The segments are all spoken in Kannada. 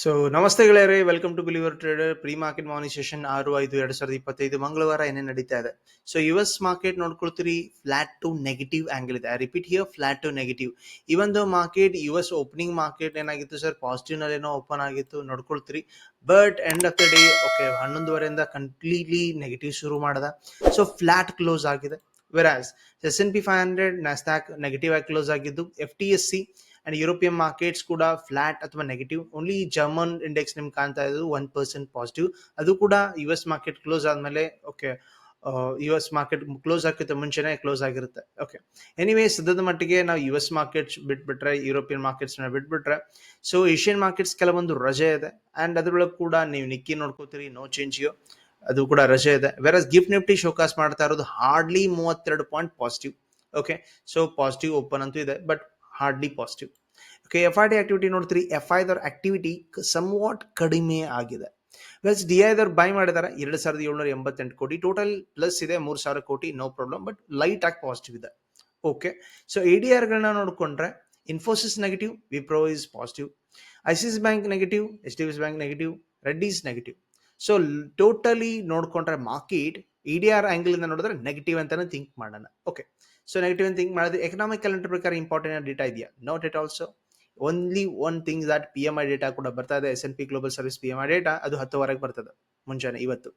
ಸೊ ನಮಸ್ತೆ ಗೆಳೆಯರೇ welcome to believer trader pre market morning session ಆರು, ಐದು, ಎರಡ್ ಸಾವಿರದ ಇಪ್ಪತ್ತೈದು ಮಂಗಳವಾರ ಏನೇ ನಡೀತಾ ಇದೆ? ಸೊ ಯು ಎಸ್ ಮಾರ್ಕೆಟ್ ನೋಡ್ಕೊಳ್ತೀರಿ ಫ್ಲಾಟ್ ಟು ನೆಗೆಟಿವ್ ಆಂಗಲ್ ಇದೆ. Repeat here flat to negative even the market U S opening market ಏನಾಗಿತ್ತು ಸರ್ ಪಾಸಿಟಿವ್ನಲ್ಲಿ ಏನೋ ಓಪನ್ ಆಗಿತ್ತು, ನೋಡ್ಕೊಳ್ತೀರಿ. But end of the day okay ಹನ್ನೊಂದುವರೆಯಿಂದ completely negative ಶುರು ಮಾಡದ. ಸೊ ಫ್ಲಾಟ್ ಕ್ಲೋಸ್ ಆಗಿದೆ. Whereas S and P five hundred Nasdaq negative ಆಗಿ ಕ್ಲೋಸ್ ಆಗಿದ್ದು F T S C and European markets ಕೂಡ ಫ್ಲಾಟ್ ಅಥವಾ ನೆಗೆಟಿವ್ ಓನ್ಲಿ ಜರ್ಮನ್ ಇಂಡೆಕ್ಸ್ ನಿಮ್ಗೆ ಕಾಣ್ತಾ ಇದ್ದು ಒನ್ ಪರ್ಸೆಂಟ್ ಪಾಸಿಟಿವ್ ಅದು ಕೂಡ ಯು ಎಸ್ ಮಾರ್ಕೆಟ್ ಕ್ಲೋಸ್ ಆದ್ಮೇಲೆ okay U S market close ಆಗುತ್ತೆ ಮುಂಚೆನೆ ಕ್ಲೋಸ್ ಆಗಿರುತ್ತೆ ಓಕೆ ಎನಿವೇ ಸದ್ಯದ ಮಟ್ಟಿಗೆ ನಾವು ಯು ಎಸ್ ಮಾರ್ಕೆಟ್ಸ್ ಬಿಟ್ಬಿಟ್ರೆ ಯುರೋಪಿಯನ್ ಮಾರ್ಕೆಟ್ಸ್ ಬಿಟ್ಬಿಟ್ರೆ ಸೊ ಏಷ್ಯನ್ ಮಾರ್ಕೆಟ್ಸ್ ಕೆಲವೊಂದು ರಜೆ ಇದೆ ಅಂಡ್ ಅದರೊಳಗೆ ಕೂಡ ನೀವು ನಿಕ್ಕಿ ನೋಡ್ಕೋತೀರಿ ನೋ ಚೇಂಜ್ ಯು ಅದು ಕೂಡ ರಜೆ ಇದೆ ವೆರಸ್ ಗಿಫ್ಟ್ ನಿಫ್ಟಿ ಶೋಕಾಸ್ ಮಾಡ್ತಾ ಇರೋದು ಹಾರ್ಡ್ಲಿ ಮೂವತ್ತೆರಡು point positive okay so positive open ಅಂತೂ ಇದೆ but hardly positive okay F I D activity ನೋಡ್ತೀರಿ ಎಫ್ ಐದವ್ರ ಆಕ್ಟಿವಿಟಿ ಸಮ್ ವಾಟ್ ಕಡಿಮೆ ಆಗಿದೆ. ಪ್ಲಸ್ ಡಿ ಐದವ್ರು ಬೈ ಮಾಡಿದ್ದಾರೆ ಎರಡು ಸಾವಿರದ ಏಳ್ನೂರ ಎಂಬತ್ತೆಂಟು ಕೋಟಿ. ಟೋಟಲ್ ಪ್ಲಸ್ ಇದೆ, ಮೂರು ಸಾವಿರ crore no problem but light ಆಗಿ ಪಾಸಿಟಿವ್ ಇದೆ. ಓಕೆ ಸೊ ಎ ಡಿ ಆರ್ಗಳನ್ನ ನೋಡಿಕೊಂಡ್ರೆ Infosys negative Wipro is positive I C C bank negative H D F bank negative Reddy's negative so totally ನೋಡ್ಕೊಂಡ್ರೆ market E D R angle ಇಂದ ನೋಡಿದ್ರೆ ನೆಗೆಟಿವ್ ಅಂತಾನೆ ಥಿಂಕ್ ಮಾಡೋಣ. ಓಕೆ ಸೊ ನೆಗೆಟಿವ್ ಥಿಂಕ್ ಮಾಡಿದ್ರೆ ಎಕನಾಮಿಕ್ ಕ್ಯಾಲೆಂಡರ್ ಪ್ರಕಾರ ಇಂಪಾರ್ಟೆಂಟ್ ಡೇಟಾ ಇದೆಯಾ? Note it also only one thing that P M I data ಕೂಡ ಬರ್ತಾ ಇದೆ S and P global service P M I data ಅದು ಹತ್ತುವರೆಗೆ ಬರ್ತದೆ, ಮುಂಜಾನೆ, ಇವತ್ತು.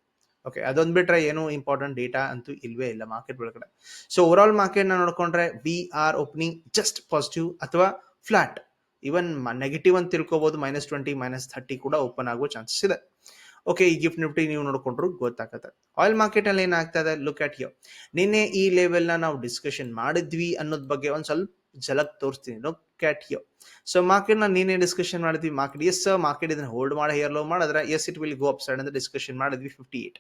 ಓಕೆ ಅದೊಂದು ಬಿಟ್ರೆ ಏನು ಇಂಪಾರ್ಟೆಂಟ್ ಡೇಟಾ ಅಂತೂ ಇಲ್ವೇ ಇಲ್ಲ ಮಾರ್ಕೆಟ್ ಒಳಗಡೆ. ಸೊ ಓವರ್ ಆಲ್ ಮಾರ್ಕೆಟ್ನ ನೋಡ್ಕೊಂಡ್ರೆ we are opening just positive ಅಥವಾ ಫ್ಲಾಟ್ ಇವನ್ ನೆಗೆಟಿವ್ ಅಂತ ತಿಳ್ಕೊಬಹುದು ಮೈನಸ್ ಟ್ವೆಂಟಿ ಮೈನಸ್ ಥರ್ಟಿ ಕೂಡ ಓಪನ್ ಆಗುವ ಚಾನ್ಸಸ್ ಇದೆ. ಓಕೆ ಈ ಗಿಫ್ಟ್ ನಿಫ್ಟಿ ನೀವು ನೋಡ್ಕೊಂಡ್ರು ಗೊತ್ತಾಗತ್ತೆ. ಆಯಿಲ್ ಮಾರ್ಕೆಟ್ ಅಲ್ಲಿ ಏನಾಗ್ತಾ ಇದೆ ಲುಕ್ ಅಟ್ ಯೋ ನಿನ್ನೆ ಈ ಲೆವೆಲ್ನ ನಾವು ಡಿಸ್ಕಷನ್ ಮಾಡಿದ್ವಿ ಅನ್ನೋದ್ ಬಗ್ಗೆ ಒಂದ್ ಸ್ವಲ್ಪ ಝಲಕ್ ತೋರಿಸ್ತೀನಿ. ಲುಕ್ ಅಟ್ ಯೋ ಸೊ ಮಾರ್ಕೆಟ್ನ ನೀನೇ ಡಿಸ್ಕಷನ್ ಮಾಡಿದ್ವಿ. ಮಾರ್ಕೆಟ್ ಎಸ್ ಮಾರ್ಕೆಟ್ ಇದನ್ನ ಹೋಲ್ಡ್ ಮಾಡಿ ಹೇರ್ ಲೋ ಮಾಡಿದ್ರೆ yes it will go upside ಅಂತ ಡಿಸ್ಕಷನ್ ಮಾಡಿದ್ವಿ ಫಿಫ್ಟಿ ಏಟ್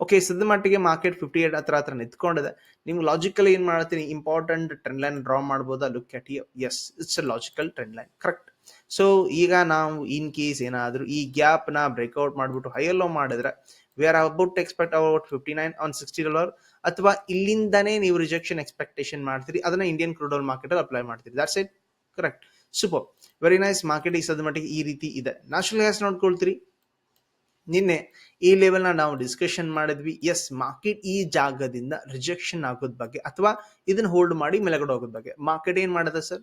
ಓಕೆ ಸದ್ಯ ಮಟ್ಟಿಗೆ ಮಾರ್ಕೆಟ್ ಫಿಫ್ಟಿ ಏಟ್ ಹತ್ರ ಹತ್ರ ನಿಂತ್ಕೊಂಡಿದೆ. ನಿಮ್ಗೆ ಲಾಜಿಕಲಿ ಏನು ಮಾಡ್ತೀನಿ ಇಂಪಾರ್ಟೆಂಟ್ ಟ್ರೆಂಡ್ ಲೈನ್ ಡ್ರಾ ಮಾಡ್ಬೋದಾ? Look at yes it's a logical trend line correct so ಈಗ ನಾವು ಇನ್ ಕೇಸ್ ಏನಾದರೂ ಈ ಗ್ಯಾಪ್ನ ಬ್ರೇಕ್ಔಟ್ ಮಾಡಿಬಿಟ್ಟು ಹೈಯಲ್ಲೋ ಮಾಡಿದ್ರೆ we are about expect about fifty nine on sixty dollar ಅಥವಾ ಇಲ್ಲಿಂದನೇ ನೀವು ರಿಜೆಕ್ಷನ್ ಎಕ್ಸ್ಪೆಕ್ಟೇಷನ್ ಮಾಡ್ತೀರಿ. ಅದನ್ನ ಇಂಡಿಯನ್ ಕ್ರೂಡ್ ಮಾರ್ಕೆಟ್ ಅಲ್ಲಿ ಅಪ್ಲೈ ಮಾಡ್ತೀರಿ. That's it correct super very nice market ಈ ಸದ್ಯ ಮಟ್ಟಿಗೆ ಈ ರೀತಿ ಇದೆ. ನ್ಯಾಷನಲ್ ಗ್ಯಾಸ್ ನೋಡ್ಕೊಳ್ತೀರಿ. ನಿನ್ನೆ ಈ ಲೆವೆಲ್ನ ನಾವು ಡಿಸ್ಕಷನ್ ಮಾಡಿದ್ವಿ. ಎಸ್ ಮಾರ್ಕೆಟ್ ಈ ಜಾಗದಿಂದ ರಿಜೆಕ್ಷನ್ ಆಗೋದ್ ಬಗ್ಗೆ ಅಥವಾ ಇದನ್ನ ಹೋಲ್ಡ್ ಮಾಡಿ ಮೇಲೆಗಡೆ ಹೋಗೋದ್ ಬಗ್ಗೆ. ಮಾರ್ಕೆಟ್ ಏನ್ ಮಾಡದ ಸರ್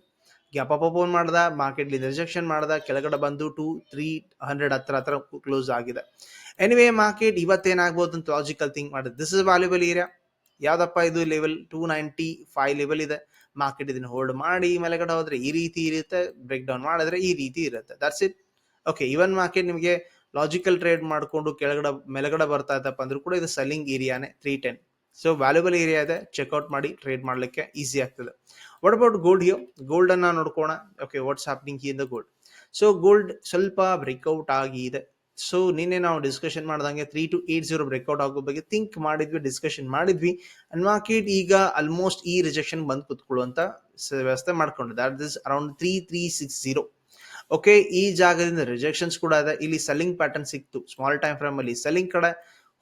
ಗ್ಯಾಪ್ ಅಪ್ ಓಪನ್ ಮಾಡ್ದ ಮಾರ್ಕೆಟ್ ರಿಜೆಕ್ಷನ್ ಮಾಡ್ದ, ಕೆಳಗಡೆ ಬಂದು ಟೂ ತ್ರೀ ಹಂಡ್ರೆಡ್ ಹತ್ರ ಹತ್ರ ಕ್ಲೋಸ್ ಆಗಿದೆ. ಎನಿವೇ ಮಾರ್ಕೆಟ್ ಇವತ್ತೇನಾಗ್ಬೋದು ಅಂತ ಲಾಜಿಕಲ್ ಥಿಂಕ್ ಮಾಡಿದೆ. ದಿಸ್ ಇಸ್ ವ್ಯಾಲ್ಯೂಬಲ್ ಏರಿಯಾ ಯಾವ್ದಪ್ಪ ಇದು level two ninety five level ಇದೆ? ಮಾರ್ಕೆಟ್ ಇದನ್ನ ಹೋಲ್ಡ್ ಮಾಡಿ ಮೇಲೆಗಡೆ ಹೋದ್ರೆ ಈ ರೀತಿ ಇರುತ್ತೆ. ಬ್ರೇಕ್ ಡೌನ್ ಮಾಡಿದ್ರೆ ಈ ರೀತಿ ಇರುತ್ತೆ. That's it okay even market ನಿಮಗೆ ಲಾಜಿಕಲ್ ಟ್ರೇಡ್ ಮಾಡಿಕೊಂಡು ಕೆಳಗಡೆ, ಮೇಲಗಡೆ ಬರ್ತಾ ಇದ್ದಪ್ಪ ಅಂದ್ರೂ ಕೂಡ ಇದು selling ಏರಿಯಾನೇ three ten so valuable area ಇದೆ ಚೆಕ್ಔಟ್ ಮಾಡಿ ಟ್ರೇಡ್ ಮಾಡಲಿಕ್ಕೆ ಈಸಿ ಆಗ್ತದೆ. ವಾಟ್ ಅಬೌಟ್ ಗೋಲ್ಡ್ ಹಿಯೋ ಗೋಲ್ಡ್ ಅನ್ನ ನೋಡ್ಕೋಣ okay what's happening in the gold so gold ಸ್ವಲ್ಪ ಬ್ರೇಕ್ಔಟ್ ಆಗಿದೆ ಸೊ ನಿನ್ನೆ ನಾವು ಡಿಸ್ಕಷನ್ ಮಾಡ್ದಂಗೆ three two eight zero breakout ಆಗೋ ಬಗ್ಗೆ ಥಿಂಕ್ ಮಾಡಿದ್ವಿ ಡಿಸ್ಕಷನ್ ಮಾಡಿದ್ವಿ. ಅಂಡ್ ಮಾರ್ಕೆಟ್ ಈಗ ಆಲ್ಮೋಸ್ಟ್ ಈ ರಿಜೆಕ್ಷನ್ ಬಂದು ಕುತ್ಕೊಳ್ಳುವಂತ ವ್ಯವಸ್ಥೆ ಮಾಡ್ಕೊಂಡಿದೆ. That this around three three six zero okay ಈ ಜಾಗದಿಂದ ರಿಜೆಕ್ಷನ್ಸ್ ಕೂಡ ಇದೆ. ಇಲ್ಲಿ ಸೆಲ್ಲಿಂಗ್ ಪ್ಯಾಟರ್ನ್ ಸಿಕ್ತು. ಸ್ಮಾಲ್ ಟೈಮ್ ಫ್ರೇಮ್ ಅಲ್ಲಿ ಸೆಲ್ಲಿಂಗ್ ಕಡೆ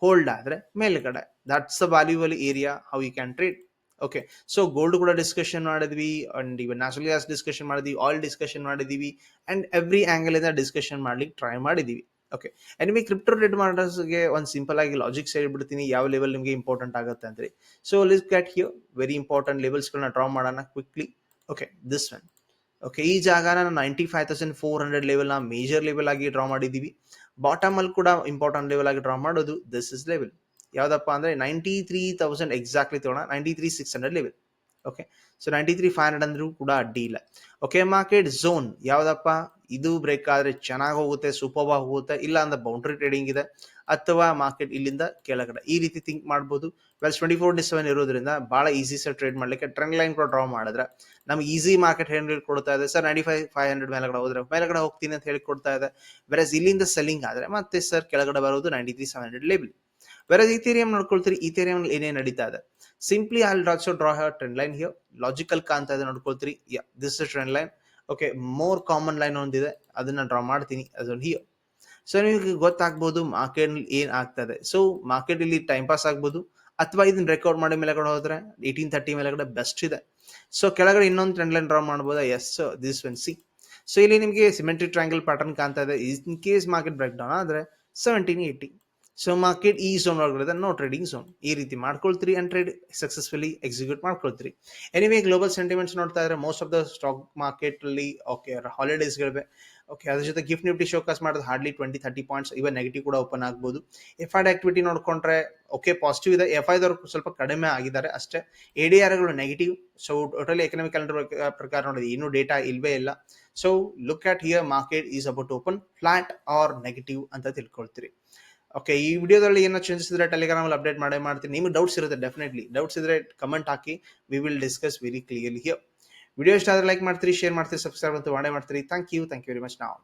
ಹೋಲ್ಡ್ ಆದ್ರೆ ಮೇಲ್ಗಡೆ. That's the valuable area how you can trade okay so gold ಕೂಡ ಡಿಸ್ಕಷನ್ ಮಾಡಿದ್ವಿ and even natural gas discussion ಮಾಡಿದ್ವಿ ಆಯಿಲ್ ಡಿಸ್ಕಷನ್ ಮಾಡಿದೀವಿ ಅಂಡ್ ಎವ್ರಿ ಆಂಗಲ್ ಇಂದ ಡಿಸ್ಕಷನ್ ಮಾಡ್ಲಿಕ್ಕೆ ಟ್ರೈ ಮಾಡಿದೀವಿ. ಓಕೆ ಎನಿಮಿ ಕ್ರಿಪ್ಟೋ ರೆಡ್ ಮಾಡೋಸ್ಗೆ ಒಂದು ಸಿಂಪಲ್ ಆಗಿ ಲಾಜಿಕ್ಸ್ ಹೇಳ್ಬಿಡ್ತೀನಿ. ಯಾವ ಲೆವೆಲ್ ನಿಮಗೆ ಇಂಪಾರ್ಟೆಂಟ್ ಆಗುತ್ತೆ ಅಂದ್ರೆ. ಸೊ ಲಿಸ್ ಕ್ಯಾಟ್ ಹಿಯರ್ ವೆರಿ ಇಂಪಾರ್ಟೆಂಟ್ ಲೆವೆಲ್ಸ್ಗಳನ್ನ ಡ್ರಾ ಮಾಡೋಣ quickly okay this one okay ಈ ಜಾಗನ ninety five thousand four hundred ಲೆವೆಲ್ನ major level ಆಗಿ ಡ್ರಾ ಮಾಡಿದ್ದೀವಿ. ಬಾಟಮ್ ಅಲ್ಲಿ ಕೂಡ ಇಂಪಾರ್ಟೆಂಟ್ ಲೆವೆಲ್ ಆಗಿ ಡ್ರಾ ಮಾಡೋದು ದಿಸ್ ಇಸ್ ಲೆವೆಲ್ ಯಾವ್ದಪ್ಪ ಅಂದ್ರೆ ನೈಂಟಿ ತ್ರೀ ತೌಸಂಡ್ ಎಕ್ಸಾಕ್ಟ್ಲಿ ತಗೋಣ ninety three six hundred level okay so ninety three five hundred ಅಂದ್ರೂ ಕೂಡ ಅಡ್ಡಿ ಇಲ್ಲ. ಓಕೆ ಮಾರ್ಕೆಟ್ ಝೋನ್ ಯಾವ್ದಪ್ಪ? ಇದು ಬ್ರೇಕ್ ಆದ್ರೆ ಚೆನ್ನಾಗಿ ಹೋಗುತ್ತೆ ಸೂಪರ್ ಹೋಗುತ್ತೆ ಇಲ್ಲ ಅಂದ್ರೆ ಬೌಂಡ್ರಿ ಟ್ರೇಡಿಂಗ್ ಇದೆ ಅಥವಾ ಮಾರ್ಕೆಟ್ ಇಲ್ಲಿಂದ ಕೆಳಗಡೆ. ಈ ರೀತಿ ಥಿಂಕ್ ಮಾಡ್ಬೋದು. ವೆಲ್ಸ್ ಟ್ವೆಂಟಿ ಫೋರ್ ಡಿ ಸೆವೆನ್ ಇರೋದ್ರಿಂದ ಬಹಳ ಈಸಿ ಸರ್ ಟ್ರೇಡ್ ಮಾಡ್ಲಿಕ್ಕೆ ಟ್ರೆಂಡ್ ಲೈನ್ ಕೂಡ ಡ್ರಾ ಮಾಡಿದ್ರೆ ನಮ್ಗೆ ಈಸಿ ಮಾರ್ಕೆಟ್ ಹೇಳಿ ಕೊಡ್ತಾ ಇದೆ. Sir ninety five five hundred ಮೇಲೆಗಡೆ ಹೋದ್ರೆ ಮೇಲೆಗಡೆ ಹೋಗ್ತೀನಿ ಅಂತ ಹೇಳಿ ಕೊಡ್ತಾ ಇದೆ. ವೆರಸ್ ಇಲ್ಲಿಂದ ಸೆಲ್ಲಿಂಗ್ ಆದ್ರೆ ಮತ್ತೆ ಸರ್ ಕೆಳಗಡೆ ಬರೋದು ninety three seven hundred label versus Ethereum ನೋಡ್ಕೊಳ್ತೀರಿ ಇಥೇರಿಯಂ ಏನೇ ನಡೀತಾ ಇದೆ? Simply I also draw her trend line here logical ಕಾಣ್ತಾ ಇದೆ ನೋಡ್ಕೊಳ್ತೀರಿ. Yeah this is trend line okay more common line ಒಂದಿದೆ. ಅದನ್ನ ಡ್ರಾ ಮಾಡ್ತೀನಿ. ಅದೊಂದು ಹಿಯರ್ ಸೊ ನಿಮಗೆ ಗೊತ್ತಾಗ್ಬೋದು ಮಾರ್ಕೆಟ್ ಏನ್ ಆಗ್ತದೆ ಸೊ ಮಾರ್ಕೆಟ್ ಇಲ್ಲಿ ಟೈಮ್ ಪಾಸ್ ಆಗ್ಬೋದು. ಅಥವಾ ಇದನ್ನ ರೆಕಾರ್ಡ್ ಮಾಡಿ ಮೇಲೆಗಡೆ ಹೋದ್ರೆ ಏಯ್ಟೀನ್ ತರ್ಟಿ ಮೇಲೆಗಡೆ ಬೆಸ್ಟ್ ಇದೆ. ಸೊ ಕೆಳಗಡೆ ಇನ್ನೊಂದು ಟ್ರೆಂಡ್ ಲೈನ್ ಡ್ರಾ ಮಾಡ್ಬೋದಾ? Yes this when see so ಇಲ್ಲಿ ನಿಮಗೆ ಸಿಮೆಂಟ್ರಿ ಟ್ರ್ಯಾಂಗಲ್ ಪ್ಯಾಟರ್ನ್ ಕಾಣ್ತಾ ಇದೆ. In case market break down ಆದರೆ ಸೆವೆಂಟೀನ್ ಏಯ್ಟಿ ಸೊ ಮಾರ್ಕೆಟ್ ಈ ಝೋನ್ ಒಳಗಡೆ ನೋ ಟ್ರೇಡಿಂಗ್ ಝೋನ್ ಈ ರೀತಿ ಮಾಡ್ಕೊಳ್ತೀರಿ ಅಂಡ್ ಟ್ರೇಡ್ ಸಕ್ಸಸ್ಫುಲಿ ಎಕ್ಸಿಕ್ಯೂಟ್ ಮಾಡ್ಕೊಳ್ತೀರಿ. ಎನಿವೇ ಗ್ಲೋಬಲ್ ಸೆಂಟಿಮೆಂಟ್ಸ್ ನೋಡ್ತಾ ಇದ್ರೆ most of the stock market ಅಲ್ಲಿ ಓಕೆ ಹಾಲಿಡೇಸ್ಗಳಿವೆ ಓಕೆ ಅದ್ರ ಜೊತೆ ಗಿಫ್ಟ್ ನಿಫ್ಟಿ ಶೋಕಾಸ್ ಮಾಡೋದು hardly twenty thirty points even negative ಕೂಡ ಓಪನ್ ಆಗ್ಬೋದು. ಎಫ್ ಐ ಆಕ್ಟಿವಿಟಿ ನೋಡ್ಕೊಂಡ್ರೆ ಓಕೆ ಪಾಸಿಟಿವ್ ಇದೆ. ಎಫ್ ಐದವ್ರು ಸ್ವಲ್ಪ ಕಡಿಮೆ ಆಗಿದ್ದಾರೆ ಅಷ್ಟೇ. A D ಆರ್ಗಳು negative so totally economic calendar ಪ್ರಕಾರ ನೋಡಿದ್ರೆ ಇನ್ನೂ ಡೇಟಾ ಇಲ್ವೇ ಇಲ್ಲ. So look at here market is about open flat or negative ಅಂತ ತಿಳ್ಕೊಳ್ತೀರಿ. ಓಕೆ ಈ ವಿಡಿಯೋದಲ್ಲಿ ಏನೋ ಚೇಂಜಸ್ ಇದ್ರೆ ಟೆಲಿಗ್ರಾಮಲ್ಲಿ ಅಪ್ಡೇಟ್ ಮಾಡೇ, ಮಾಡ್ತೀನಿ. ನಿಮಗೆ ಡೌಟ್ಸ್ ಇರುತ್ತೆ ಡೆಫಿನೆಟ್ಲಿ ಡೌಟ್ಸ್ ಇದ್ರೆ comment hockey. We will discuss very clearly here video ಇಷ್ಟ ಆದರೆ ಲೈಕ್ ಮಾಡ್ತೀರಿ ಶೇರ್ ಮಾಡ್ತೀರಿ ಸಬ್ಸ್ಕ್ರೈಬ್ ಅಂತ ಮಾಡೇ ಮಾಡ್ತೀರಿ. Thank you thank you very much ನಾವು